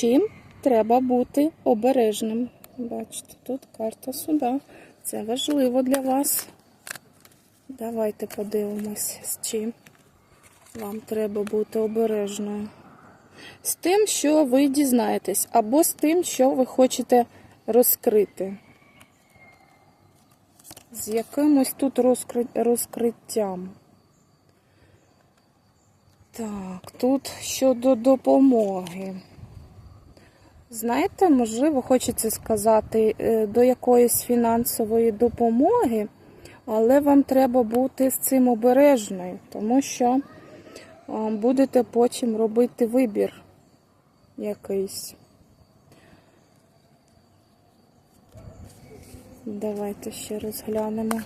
чим треба бути обережним. Бачите, тут карта суда. Це важливо для вас. Давайте подивимось, з чим вам треба бути обережною. З тим, що ви дізнаєтесь, або з тим, що ви хочете розкрити. З якимось тут розкри... розкриттям. Так, тут щодо допомоги. Знаєте, можливо, хочеться сказати е, до якоїсь фінансової допомоги, але вам треба бути з цим обережною, тому що будете потім робити вибір якийсь. Давайте ще розглянемо.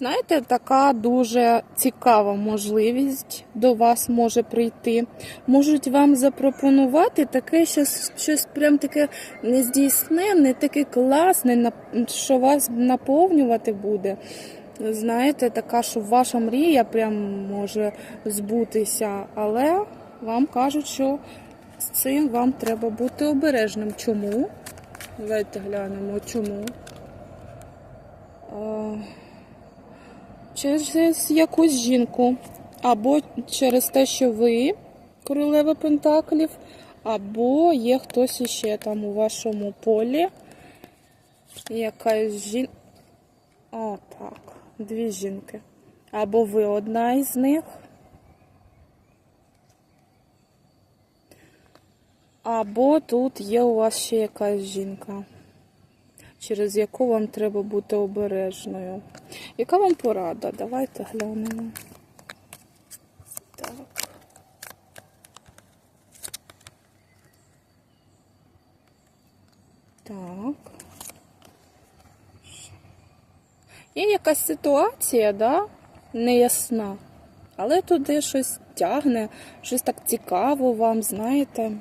Знаєте, така дуже цікава можливість до вас може прийти. Можуть вам запропонувати таке щось, щось прям таке нездійсненне, таке класне, що вас наповнювати буде. Знаєте, така, що ваша мрія прям може збутися, але вам кажуть, що з цим вам треба бути обережним. Чому? Давайте глянемо, чому. Через якусь жінку, або через те, що ви королева Пентаклів, або є хтось іще там у вашому полі. Якась жінка. О, так, дві жінки. Або ви одна із них. Або тут є у вас ще якась жінка через яку вам треба бути обережною. Яка вам порада? Давайте глянемо. Так. Так. Є якась ситуація, да? неясна. Але туди щось тягне, щось так цікаво вам, знаєте.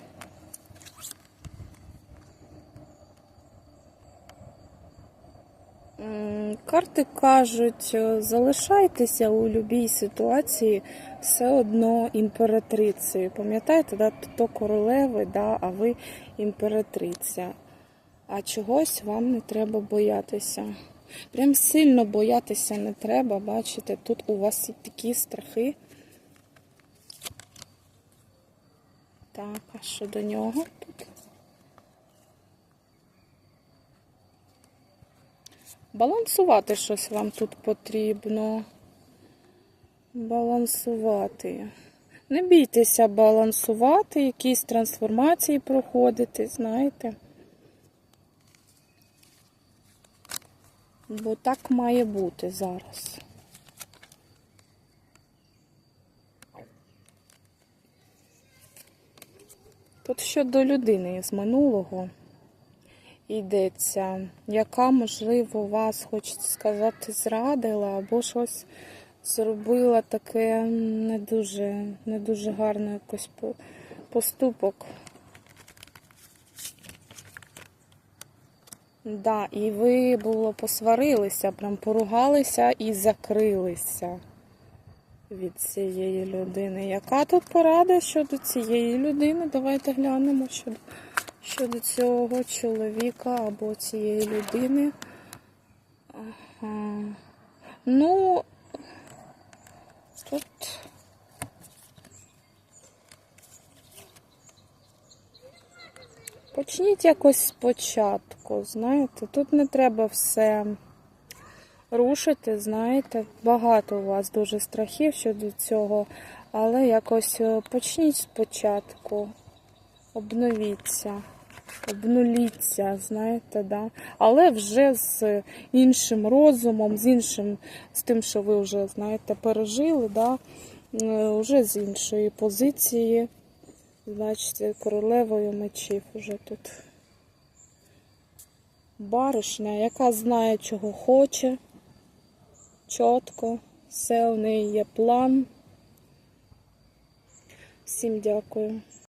Карти кажуть, е, залишайтеся у будь-якій ситуації все одно імператрицею. Пам'ятаєте, да? то королеви, да? а ви імператриця. А чогось вам не треба боятися. Прям сильно боятися не треба, бачите, тут у вас такі страхи. Так, а що до нього тут? Балансувати щось вам тут потрібно. Балансувати. Не бійтеся балансувати, якісь трансформації проходити, знаєте. Бо так має бути зараз. Тут щодо людини з минулого йдеться, яка, можливо, вас, хочеться сказати, зрадила або щось зробила таке не дуже, не дуже гарно якось поступок. Да, і ви було посварилися, прям поругалися і закрилися від цієї людини. Яка тут порада щодо цієї людини? Давайте глянемо щодо, щодо цього чоловіка або цієї людини. Ага. Ну, тут. Почніть якось спочатку, знаєте, тут не треба все рушити, знаєте, багато у вас дуже страхів щодо цього, але якось е, почніть спочатку, обновіться, обнуліться, знаєте, да? але вже з іншим розумом, з іншим, з тим, що ви вже, знаєте, пережили, да? е, вже з іншої позиції. Бачите, королевою мечів уже тут. Баришня, яка знає, чого хоче. Чітко. Все, в неї є план. Всім дякую.